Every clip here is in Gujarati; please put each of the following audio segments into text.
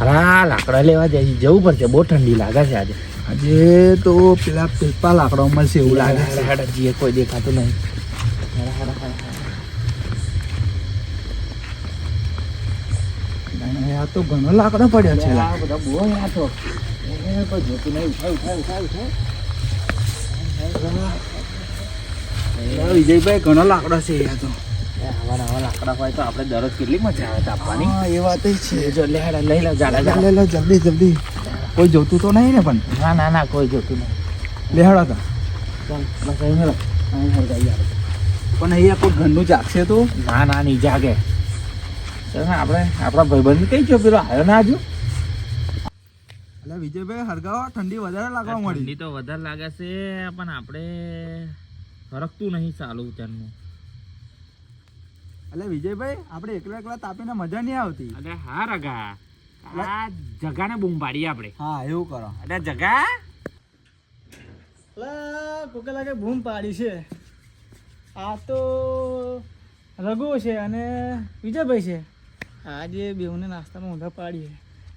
હા લાકડા લેવા જઈ જવું પડશે. બહુ ઠંડી લાગે છે આજે. આજે તો પેલા પેપા લાકડા મળશે એવું લાગે છે. કોઈ દેખાતું નહીં. આ તો ઘણો લાકડો પડ્યો છે. આ બધા બહુ અહીંયા તો. કોઈ જોતું નહીં. ઉઠાય ઉઠાય ઉઠાય ઉઠાય. વિજયભાઈ ઘણો લાકડો છે અહીંયા તો. એ આવા લાકડા હોય તો આપણે દરરોજ કેટલી મજા આવે તાપવાની હા એ વાત છે. જો લે લઈ લો જાડા જાડા. લો જલ્દી જલ્દી. કોઈ જોતું તો નહીં ને પણ? ના ના ના કોઈ જોતું નહીં. લેહડો તો. બસ અહીં હેલો અહીં હળગાઈ આવે પણ અહીંયા કોઈ ઘરનું જાગશે તો? ના ના નહીં જાગે. આપણે આપણા ભાઈબંધ કઈ છો પેલો આવ્યો ના હજુ? એટલે વિજયભાઈ હરગાવા? ઠંડી વધારે લાગવા મળી ઠંડી તો વધારે લાગે છે પણ આપણે ફરકતું નહીં ચાલુ ત્યાંનું એટલે વિજયભાઈ આપણે એકલા એકલા તાપીને મજા નહીં આવતી. અરે હા રગા આ જગાને બૂમ પાડીએ આપણે. હા એવું કરો. અરે જગા. કોકે લાગે બૂમ પાડી છે. આ તો રઘુ છે અને વિજયભાઈ છે. આજે બેઉને નાસ્તામાં ઊંધા પાડીએ.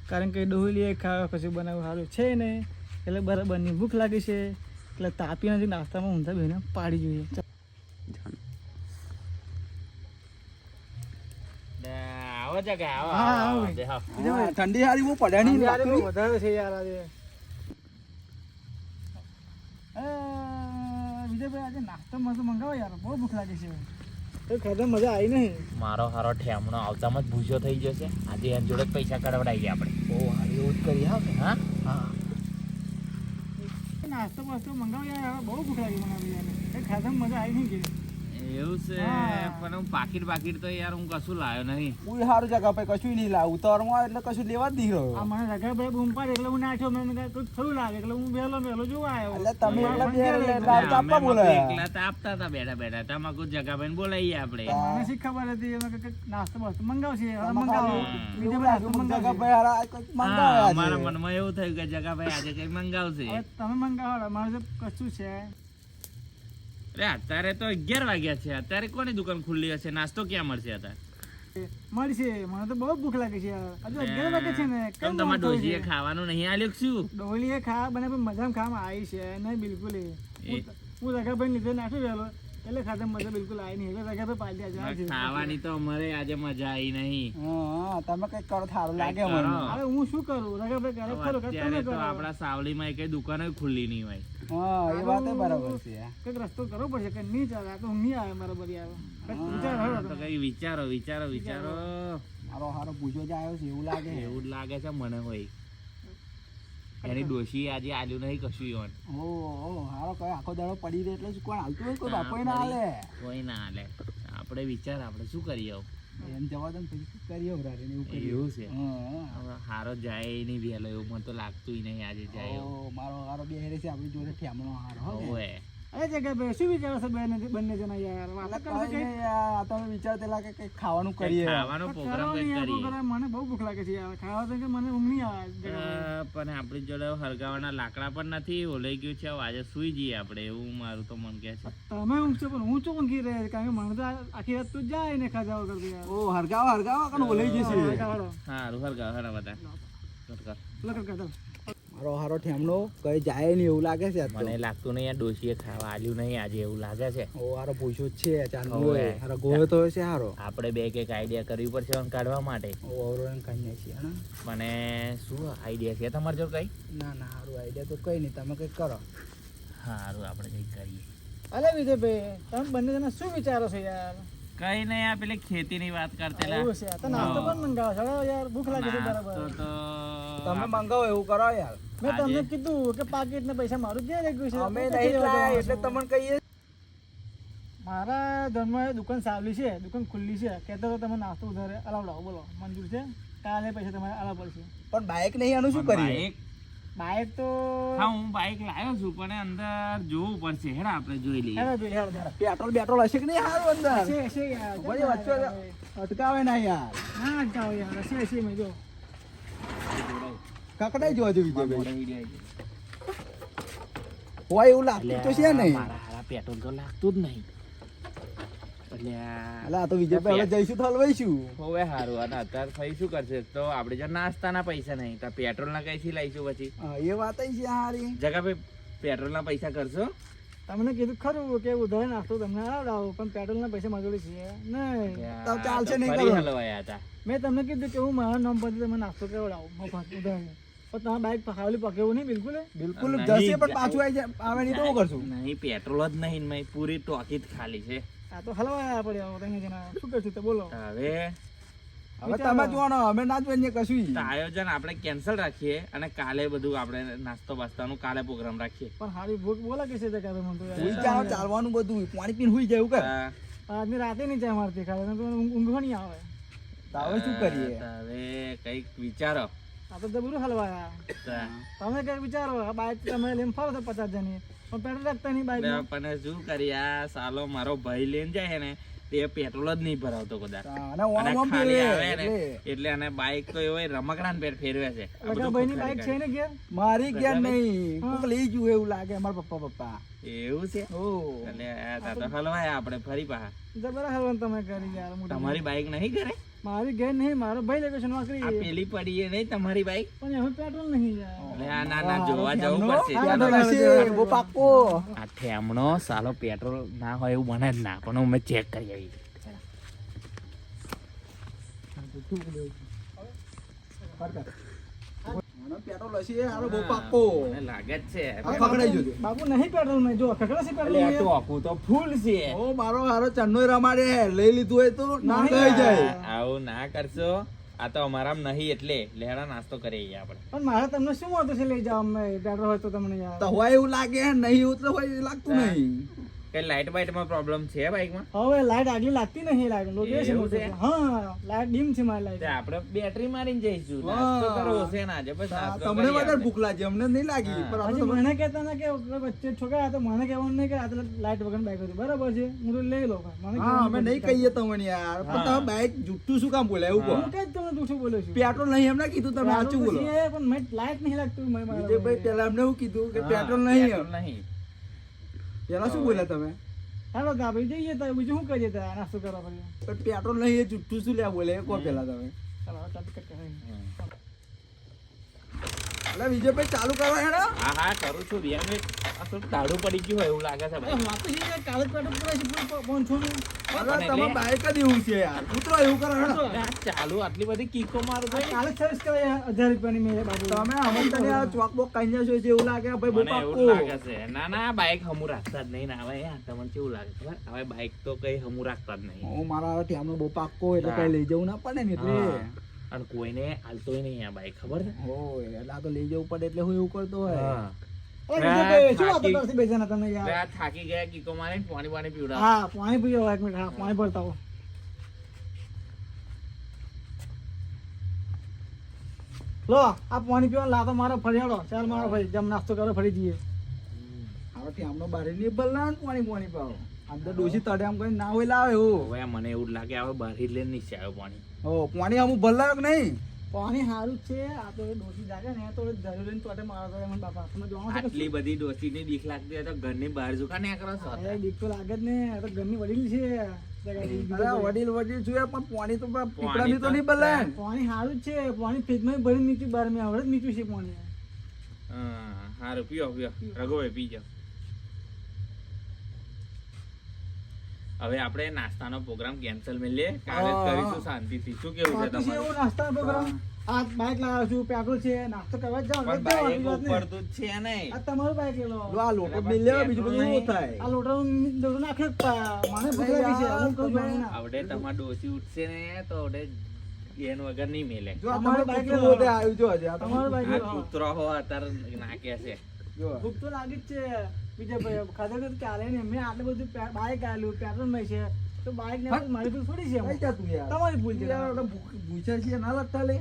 કારણ કે ડોહલીએ ખાવા કશું બનાવવું સારું છે નહીં. એટલે બરાબરની ભૂખ લાગી છે. એટલે તાપી નથી નાસ્તામાં ઊંધા બેને પાડી જોઈએ. આવો આવો હા, આવો, આવો. આવો ઠંડી હારી બહુ પડે નહીં યાર, બહુ વધારે છે યાર આજે. વિજયભાઈ આજે નાસ્તો મસ્ત મંગાવો યાર બહુ ભૂખ લાગે છે. તો ખાધા મજા આવી નહીં. મારો હારો ઠેમણો આવતામાં જ ભૂસ્યો થઈ જશે આજે એની જોડે જ પૈસા કઢવડાવીએ આપણે. બહુ હારી એવું જ કરીએ હા? હા. હા નાસ્તો વાસ્તો મંગાવો યાર બહુ ભૂખ લાગી મને ખાધા મજા આવી નહીં કે. એવું છે પણ હું પાકીટ પાકીટ તો યાર હું કશું લાવ્યો નહીં. હું સારું જગા ભાઈ કશું નહીં લાવું. ઉતાવળમાં એટલે કશું લેવા જ નહીં આ રહ્યો. મને રઘાભાઈ બૂમ પાડે એટલે હું નાખ્યો મેં કહ્યું થયું લાગે? એટલે હું વહેલો વહેલો જોવા આવ્યો. એટલે તમે મને બે ઘેર એટલે લઈ લાવ તો આપવા બોલાયા. એકલા તો આપતા હતા બેઠા બેઠા. તમાકુ જગાભાઈ બોલાવીએ આપણે. ગયા. મને શી ખબર હતી? એમાં કંઈક નાસ્તો બાસ્તો મંગાવશે. હવે. જગા હારા. અમારા મનમાં એવું થયું કે જગાભાઈ આજે કઈ મંગાવશે. તમે મંગાવો મારે કશું છે. અરે અત્યારે તો અગિયાર વાગ્યા છે. અત્યારે કોની દુકાન ખુલ્લી હશે? નાસ્તો ક્યાં મળશે અત્યારે? મળશે. મને તો બહુ ભૂખ લાગે છે આજે હજુ અગિયાર વાગે છે ને. કેમ તમારા છે? ખાવાનું નહીં આલ્યું કે શું? ડોલીએ ખા બને પણ મજામાં ખાવામાં આવી છે. નહીં બિલકુલ હું- રઘાભાઈ લીધે નાખ્યો વહેલો એટલે ખાતે મજા બિલકુલ આવી નહીં. એટલે રઘાભાઈ આ છે. ખાવાની તો અમારે આજે મજા આવી નહીં. હા, તમે કઈ કરો સારું લાગે કંઈક મને. અરે હું શું કરું? રઘાભાઈ કરે ખરો તમે કરો? આપણા સાવલીમાં કઈ દુકાન ખુલ્લી નહીં હોય. હા એ વાત બરાબર છે. કંઈક રસ્તો કરવો પડશે કે નહીં ચાલે. આ તો હું નહીં આવે મારા બધી આવે. કંઈક વિચાર હા, હળો તો કઈ વિચારો વિચારો વિચારો. મારો હારો પૂછો જ આવ્યો છે એવું લાગે. એવું જ લાગે છે મને હોય. એની ડોશી આજે આલ્યું નહીં કશું યોન ઓ ઓ હારો કયો આખો દાડો પડી રહે એટલે શું કોઈ હાલતું હોય? કોઈ બાપોય ના હાલે. કોઈ ના હાલે. આપણે વિચાર આપણે શું કરીએ? એમ જવા દો પછી કરીએ ઉભરાને એવું કરીએ એવું છે હા હારો જાય નહીં વહેલો એવું મને તો લાગતું નહીં આજે જાય મારો હારો બે હેરે છે આપણી જોડે ઠેમણો હારો હો કે? હોવે. અરે જગ્યા શું વિચારો છો બંને બંને જણા યાર? વાતો કરો કે આ તમે વિચારતા લાગે કે ખાવાનું કરીએ. ખાવાનો પ્રોગ્રામ કરો કંઈક નહીં યાર, કરીએ. મને બહુ ભૂખ લાગે છે યાર. ખાવા તો કે મને ઊંઘ નહીં આવે પણ આપણી જોડે હરગાવાના લાકડા પણ નથી ઓલાઈ ગયું છે આજે સુઈ જઈએ આપણે એવું મારું તો મન કહે છે. તમે ઊંઘશો પણ હું ચોં ઊંઘી રહ્યા કારણ કે મને તો આખી રાત તો જાય ને ખાધા વગર તો યાર. ઓ હરગાવ હરગાવ કણ ઓલાઈ જશે? સારું હરગાવ હરા બધા. કર, કર. મારો હારો ઠેમણો કઈ જાય નહીં એવું લાગે છે મને લાગતું નહીં આ ડોશીએ ખાવા આલ્યું નહીં આજે એવું લાગે છે. ઓ હારો પૂછ્યો છે ચાંદુ હારો ગોયો તો છે હારો. આપણે બે કંઈક આઈડિયા કરવી પડશે આને કાઢવા માટે. ઓ હારો એમ કાઢીએ છીએ મને શું આઈડિયા છે તમારે જો કઈ? ના ના હારું આઈડિયા તો કઈ નહીં તમે કંઈક કરો. હારું આપણે કંઈક કરીએ. અલે વિજયભાઈ તમે બંને જણા શું વિચારો છો યાર? કઈ નહીં આ પેલી ખેતીની વાત કરતેલા એવું છે તો પણ મંગાવો છો યાર ભૂખ લાગે છે બરાબર. તો તમે મંગાવો એવું કરો યાર. મેં તમને કીધું કે પાકીટ ને પૈસા મારું ક્યાં રહી ગયું છે? અમે નહીં લાયા એટલે તમને કહીએ. મારા ધર્મમાં દુકાન સાવલી છે દુકાન ખુલ્લી છે. કહેતો તો તમે નાસ્તો ઉધારે અલાવડાવો બોલો. મંજૂર છે? કાલે પૈસા તમારે અલાવ પડશે. પણ બાઇક નહીં આનું શું કરીએ? બાઈક બાઇક તો હા હું બાઈક લાવ્યો છું પણ અંદર જોવું પડશે. હેડા આપણે જોઈ લઈએ. પેટ્રોલ બેટ્રોલ હશે કે નહીં? હારું અંદર. હશે, હશે યાર. વચ્ચે અટકાવે ના યાર. ના અટકાવે યાર. હશે, હશે મેં જો. કકડાઈ જોવા જેવી છે ભાઈ. હોય એવું લાગતું તો છે નહીં પેટ્રોલ તો લાગતું જ નહીં. એટલે આ તો વિજયભાઈ હવે જઈશું તો હલવાઈશું. હોવે હારું અને અત્યારે થઈ શું કરશે? તો આપણે જો નાસ્તાના પૈસા નહીં તો પેટ્રોલના કઈથી લઈશું પછી? એ વાત છે હારી. જગા પેટ્રોલના પૈસા કરશો? તમને કીધું ખરું કે ઉધાર નાસ્તો તમને આવડાવો પણ પેટ્રોલના પૈસા મજૂરી છે. નહીં તો ચાલશે નહીં કરો. હલવાયા હતા. મેં તમને કીધું કે હું મારા નામ પરથી તમે નાસ્તો કેવડાવો મફત ઉધાર. પણ બાઇક ખાલી પકેવું નહીં બિલકુલ? બિલકુલ જશે પણ પાછું આવી જાય આવે નહીં તો શું કરશું? નહીં પેટ્રોલ જ નહીં પૂરી ટોકી જ ખાલી છે. આ તો હલવાયા પડે હવે તમે જણા શું કરશું તો બોલો. હવે હવે તમે જોવાનો અમે ના જોઈએ કશું. તો આયોજન આપણે કેન્સલ રાખીએ અને કાલે બધું આપણે નાસ્તો બાસ્તાનું કાલે પ્રોગ્રામ રાખીએ. પણ હારી ભૂખ બોલા કે છે તે કાલે મને તો જાવ ચાલવાનું બધું પાણી પીને હુઈ જાય આ આજની રાતે નહીં જાય મારતી ખાલી તો ઊંઘ નહીં આવે. તો હવે શું કરીએ? હવે કંઈક વિચારો. આ તો જબરું હલવાયા. તમે કઈ વિચારો બાઈક તમે લઈને ફરો તો પચાસ જણી પેટ્રોલ રાખતા નહીં બાઈક પણ શું કરીએ આ સાલો મારો ભાઈ લઈને જાય ને તે પેટ્રોલ જ નહીં ભરાવતો કદાચ. એટલે. અને બાઈક તો એવો રમકડા પેર ફેરવે છે. બાઇક છે ને ઘેર? મારી ઘેર નહીં. કોક લઈ ગયું એવું લાગે મારા પપ્પા પપ્પા. એવું છે? ઓ. એટલે આ તા તો હલવાય આપણે ફરી પાછા. જબર હલવાનું તમે કરી યાર તમારી બાઈક નહીં કરે? મારી ઘેર નહીં મારો ભાઈ લેકેશન નોકરી. આ પેલી પડી એ નહીં તમારી બાઈક પણ એમાં પેટ્રોલ નહીં યાર ના ના જોવા જવું પડશે. બહુ પાક્કો. આ ઠેમણો સાલો પેટ્રોલ ના હોય એવું બને જ ના પણ અમે ચેક કરી આવી. આનો પેટ્રોલ હશે આનો બહુ પાક્કો. મને લાગે જ છે. આ પકડાઈ જજો. બાપુ નહીં પેટ્રોલ નહીં જો ખકડા છે પેટ્રોલ એટલે આ તો ફૂલ છે. ઓ મારો હારો ચન્નો રમાડે. લઈ લીધું હોય તો ના નહીં. જાય. આવું ના કરશો. આ તો અમારામાં નહીં એટલે લેહડા નાસ્તો કરી આપણે. પણ મારે તમને શું વાંધો છે? લઈ જાવ અમે પેટ્રોલ હોય તો તમને તો હોય એવું લાગે નહીં ઉતરે તો હોય લાગતું નહીં. કઈ લાઈટ બાઈટમાં પ્રોબ્લેમ છે બાઈકમાં હવે લાઈટ આગલી લાગતી નહીં લાઈટ એવું છે? હા લાઈટ ડીમ છે મારી લાઈટ આપણે બેટરી મારીને જઈશું. નાસ્તો કરવો છે ને જે બસ તમને વધારે. ભૂખ લાગી અમને નહીં લાગી. પણ આપણે મને કહેતા ના કે વચ્ચે છોકરા તો મને કહેવાનું નહીં કે આ લાઈટ વગર બાઈક હતી. બરાબર છે હું તો લઈ લઉં મને હા અમે નહીં કહીએ તમને યાર પણ તમે બાઈક જુઠ્ઠું શું કામ બોલ્યા? એવું કહો હું કઈ જ તમને જૂઠું બોલ્યો છું. પેટ્રોલ નહીં એમને કીધું તમે સાચું બોલો. પણ મેં લાઈટ નહીં લાગતું. ભાઈ. પેલા અમને એવું કીધું? કે પેટ્રોલ નહીં નહીં. પેલા શું બોલ્યા તમે? હાલો આપણે જઈએ તો બીજું શું કરીએ ત્યાં નાસ્તો કરવા પણ પેટ્રોલ નહીં એ જુઠ્ઠું શું લ્યા બોલે? કહો પેલા તમે. કર વિજયભાઈ ચાલુ કરો હેડો. હા હા કરું છું. બે મિનિટ. આ થોડું તાળું પડી ગયું હોય એવું લાગે છે અરે ભાઈ વાપસ જઈએ, કાલે જ પૂરા છે, પૂરું નું. અરે તમે બાઈક જ એવું છે યાર. ઉતરો એવું કરો હેડો. ચાલુ આટલી બધી કીકો મારો ભાઈ. કાલે સર્વિસ કરે હજાર રૂપિયાની મેરે બાજુ. તમે અમે તને આ ચોક બોક કાંઈ છો એવું લાગે ભાઈ બોપા એવું લાગે છે. ના ના બાઈક હમું રાખતા જ નહીં ને હવે યાર તમને કેવું લાગે ખબર? હવે બાઈક તો કઈ હમું રાખતા જ નહીં. હું મારા ટાઈમનો બહુ પાક્કો એટલે કઈ લઈ જવું ના પડે ને એટલે. અને કોઈને હાલતોય નહીં આ બાઈક ખબર છે? ઓય એટલે આ તો લઈ જવું પડે એટલે હું એવું કરતો હોય. થાકી- કરશે બે જણા તમે હવે યાર? આ થાકી ગયા કીકો મારે પાણી પાણી પીવડાવ. હા પાણી પીવો એક મિનિટ હા પાણી ભરતા. લો આ પાણી પીવા લાતો મારો ફરિયાડો ચાલ મારો ભાઈ જમ નાસ્તો કરો ફરી જઈએ. હવે ટાઈમનો બારે પાણી પાણી પાવો. આમ તો ડોસી તડે આમ કઈ ના હોય લાવે એવું હવે મને એવું લાગે હવે બારી લઈને નીચે આવ્યો પાણી. હો પાણી અમુક ભલાયો કે નહીં. પાણી સારું જ છે. આ તો એ ડોસી જાગે ને તો ધરી લઈને તોટે મારા તો એમ બાપા તમે કે આટલી બધી ડોસીની બીક લાગતી હોય તો ઘરની બહાર જો ને કરો છો. અરે બીક તો લાગે જ ને. આ તો ઘરની વડીલ છે. અરે વડીલ વડીલ છું પણ પાણી તો બા- પીપળાની તો નહીં બલે. પાણી સારું જ છે. પાણી ફ્રીજમાં ભરી નીચું બહાર મેં આવડે નીચું છે પાણી હા સારું પીઓ પીઓ. રઘુભાઈ પી જાઓ હવે આપણે નાસ્તાનો પ્રોગ્રામ કેન્સલ મેલીએ કાલે કરીશું શાંતિથી. શું કેવું છે તમારું? એવો નાસ્તાનો પ્રોગ્રામ આ બાઇક લાવ્યો છું પેટ્રોલ છે નાસ્તો કરવા જાવ પણ જ ઉપર જ છે નહીં. આ તમારું બાઇક લો લો. આ લોટો બી બીજું બધું શું થાય? આ લોટો દોડો નાખે મને ભૂખ લાગી છે હું કહું છું ના. આવડે તમારે ડોસી ઉઠશે ને તો આવડે એન વગર નહીં મેલે. જો તમારું તમારું બાઈક કૂતરું લેવા. હોતે આવ્યું જો હજી આ તો તમારું બાઈક લો. કૂતરો હો અત્યારે નાકે છે. ભૂખ તો લાગી જ છે. બીજા ભાઈ ખાધા તો ચાલે ને મેં આટલું બધું બાઇક આવેલું પેટ્રોલમાં છે. તો બાઇક ને મારી ભૂલ થોડી છે કઈ એમાં. જા તું યાર. તમારી ભૂલ છે. યાર આપણે ભૂ- ભૂખ્યા છીએ ના લગતા લે.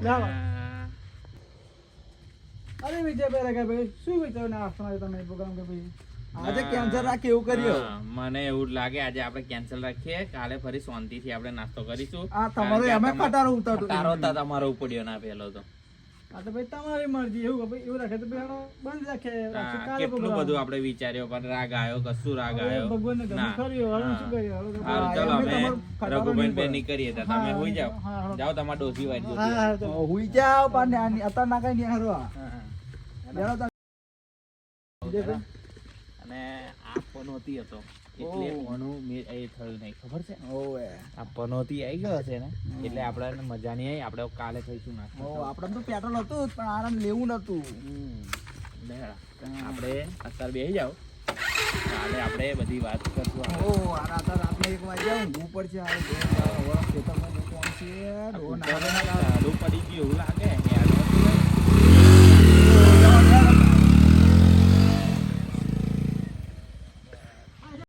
અરે વિજયભાઈ રગા ભાઈ શું વિચાર નાસ્તો તમે પ્રોગ્રામ કે ભાઈ આજે કેન્સલ રાખે એવું કર્યો. મને એવું લાગે આજે આપણે કેન્સલ રાખીએ. કાલે ફરી શાંતિથી આપણે નાસ્તો કરીશું. આ તમારો અમે ખટારો ઉતારતો તમારો ઉપડ્યો ના પેલો તો. આ તો ભાઈ તમારી મરજી એવું ભાઈ એવું રાખે તો ભાઈ હાલો બંધ રાખે કેટલું બધું આપણે વિચાર્યો પણ રાગ આવ્યો કશું રાગ આવ્યો? ભગવાનને ગમે કર્યો હવે શું કર્યો હવે તો હારું, હા, ચાલો અમે રઘુબેન બે નીકળીએ તો તમે હા, હોઈ જાઓ. હા, હા. જાઓ તમાર ડોસી વાળી હા હા તો. હવે જાઓ પણ આ- અત્યારે ના કઈ નહીં હારવા બેડો અને આ પનોતી હતો. એટલે. મે- એ થયું નહીં. ખબર છે? ઓવે. આ પનોતી આવી ગયો છે ને? એટલે આપણે મજા નહીં આવી. આપણે કાલે થઈશું ના ઓ, આપણે તો પેટ્રોલ હતું પણ આરામ લેવું નતું. આપણે અત્યારે બેસી જાઓ. કાલે આપણે બધી વાત કરશું ઓ આ રાત રાતને એક વાગ્યા ઉપર છે આ ઢોર ખેતરમાં મૂકવાનું છે. ડો ના પડી ગયું એવું લાગે.